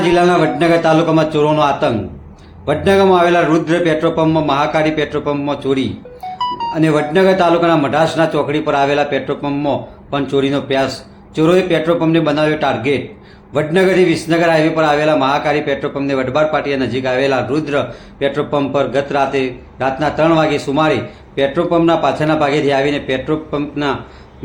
જિલ્લાના વડનગર તાલુકામાં ચોરોનો આતંક. વડનગરમાં આવેલા રુદ્ર પેટ્રોલ પંપમાં મહાકાળી પેટ્રોલ પંપમાં ચોરી અને વડનગર તાલુકાના મઢાસના ચોકડી પર આવેલા પેટ્રોલ પંપમાં પણ ચોરીનો પ્રયાસ ચોરોએ પેટ્રોલ પંપને બનાવ્યો ટાર્ગેટ. વડનગરથી વિસનગર હાઈવે પર આવેલા મહાકાળી પેટ્રોલ પંપને વડબાર પાટિયા નજીક આવેલા રુદ્ર પેટ્રોલ પંપ પર ગત રાતે રાતના ત્રણ વાગે સુમારે પેટ્રોલ પંપના પાછળના ભાગેથી આવીને પેટ્રોલ પંપના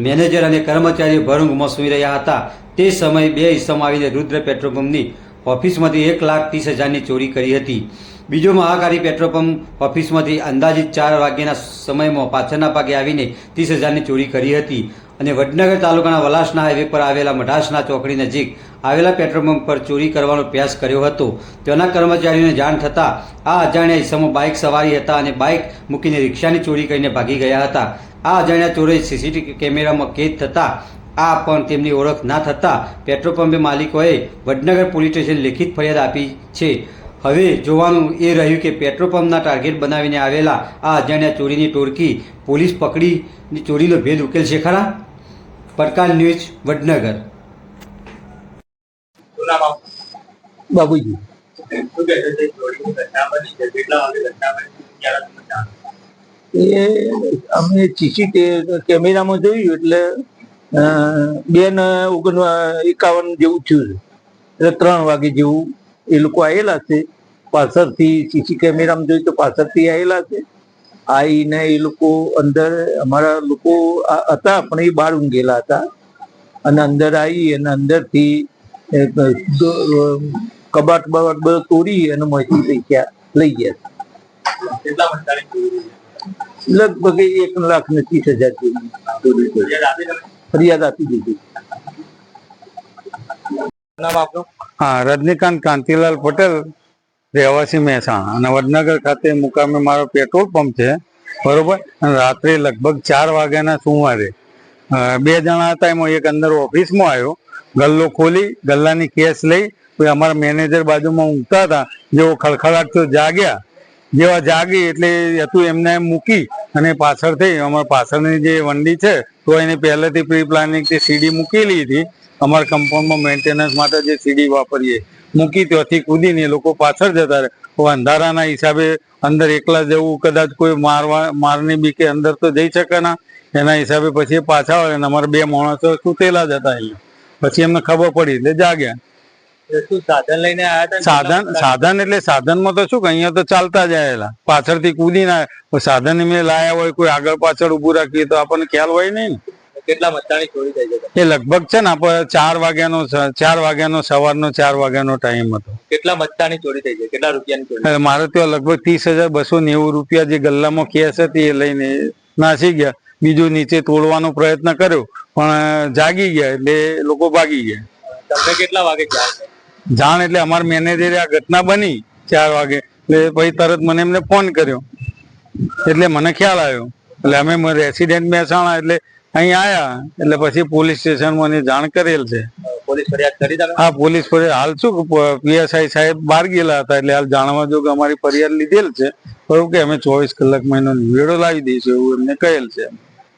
મેનેજર અને કર્મચારીઓ ભરઊંઘમાં સૂઈ રહ્યા હતા. તે સમયે બે ઇસમો આવીને રુદ્ર પેટ્રોલ પંપની ઓફિસમાંથી એક લાખ ત્રીસ હજારની ચોરી કરી હતી. બીજો મહાકારી પેટ્રોલ પંપ ઓફિસમાંથી અંદાજિત ચાર વાગ્યાના સમયમાં પાછળના ભાગે આવીને ત્રીસ હજારની ચોરી કરી હતી અને વડનગર તાલુકાના વલાસના હાઈવે પર આવેલા મઢાસના ચોકડી નજીક આવેલા પેટ્રોલ પંપ પર ચોરી કરવાનો પ્રયાસ કર્યો હતો. તેના કર્મચારીઓને જાણ થતાં આ અજાણ્યા ઇસમો બાઇક સવારી હતા અને બાઇક મૂકીને રિક્ષાની ચોરી કરીને ભાગી ગયા હતા. આ અજાણ્યા ચોરોએ સીસીટીવી કેમેરામાં કેદ થતાં આ પણ તેમની ઓળખ ના થતાં પેટ્રોલ પંપે માલિકોએ વડનગર પોલીસ સ્ટેશન લેખિત ફરિયાદ આપી છે. હવે જોવાનું એ રહ્યું કે પેટ્રોલ પંપના ટાર્ગેટ બનાવીને આવેલા આ અજાણ્યા ચોરીની ટોળકી પોલીસ પકડી ચોરીનો ભેદ ઉકેલશે ખરા? પડકાર ન્યૂઝ વડનગર? બાબુજી. એ અમે સીસી કેમેરામાં જોયું એટલે બે ને ઓગણ એકાવન જેવું થયું છે. એટલે ત્રણ વાગે જેવું એ લોકો આવેલા છે. પાછળથી સીસી કેમેરામાં જોયું તો પાછળથી આવેલા છે. આવીને એ લોકો અંદર અમારા લોકો હતા પણ એ બહાર ઊંઘેલા હતા. અને અંદર આવી અને અંદરથી કબાટ બબાટ બધું તોડી અને મોંથી પૈસા લઈ ગયા. લઈ છે? લગભગ એક લાખ ને ત્રીસ હજાર જેવી. ફરિયાદ આપી દીધી? હા રજનીકાંત કાંતિલાલ પટેલ રહેવાસી મહેસાણા. અને વડનગર ખાતે મુકામે મારો પેટ્રોલ પંપ છે બરોબર? અને રાત્રે લગભગ ચાર વાગ્યાના સોમવારે બે જણા હતા એમાં એક અંદર ઓફિસમાં આવ્યો. ગલ્લો ખોલી ગલ્લાની કેસ લઈ પછી અમારા મેનેજર બાજુમાં ઊંઘતા હતા જેવો ખળખળાટ તો જાગ્યા. જેવા જાગી એટલે હતું એમને એમ મૂકી અને પાછળથી અમારા પાછળની જે વંડી છે, તો એને પહેલેથી પ્રી પ્લાનિંગ સીડી મૂકેલી હતી. અમારા કમ્પાઉન્ડમાં મેન્ટેનન્સ માટે જે સીડી વાપરીએ, મૂકી ત્યાંથી કૂદીને લોકો પાછળ જતા રહે. અંધારાના હિસાબે અંદર એકલા જવું, કદાચ કોઈ મારવા, મારની બી કે અંદર તો જઈ શકે ના. એના હિસાબે પછી પાછા આવે અને અમારા બે માણસો સુતેલા જ હતા અહીંયા. પછી એમને ખબર પડી એટલે જાગ્યા. સાધન સાધન એટલે સાધનમાં તો શું કે અહીંયા તો ચાલતા જાયેલા પાછળ પાછળથી કુદી ના સાધન એમને લાયા હોય કોઈ આગળ પાછળ ઉભું રાખીએ તો આપણને ખ્યાલ હોય નહીં ને. કેટલા મતદારની ચોરી થઈ એ લગભગ છે ને આપણે ચાર વાગ્યાનો ચાર વાગ્યાનો સવારનો ચાર વાગ્યાનો ટાઈમ હતો. કેટલા મતદાની ચોરી થઈ જાય કેટલા રૂપિયાની ચોરી? મારે ત્યાં લગભગ ત્રીસ હજાર બસો નેવું રૂપિયા જે ગલ્લામાં કેસ હતી એ લઈને નાસી ગયા. બીજું નીચે તોડવાનો પ્રયત્ન કર્યો પણ જાગી ગયા એટલે લોકો ભાગી ગયા. તમને કેટલા વાગે થઈ? જાણ એટલે અમારા મેનેજરે આ ઘટના બની ચાર વાગે. એટલે પછી તરત મને એમને ફોન કર્યો. એટલે મને ખ્યાલ આવ્યો. એટલે અમે રેસિડેન્ટ મહેસાણા એટલે અહીં આયા. એટલે પછી પોલીસ સ્ટેશનમાં મને જાણ કરેલ છે. પોલીસ ફરિયાદ કરી તમે? હા પોલીસ ફરિયાદ. હાલ શું પીએસઆઈ સાહેબ બહાર ગયેલા હતા એટલે હાલ જાણવા જો કે અમારી ફરિયાદ લીધેલ છે. બરોબર કે અમે ચોવીસ કલાક મહિનો નિવેડો લાવી દઈશું એવું એમને કહેલ છે.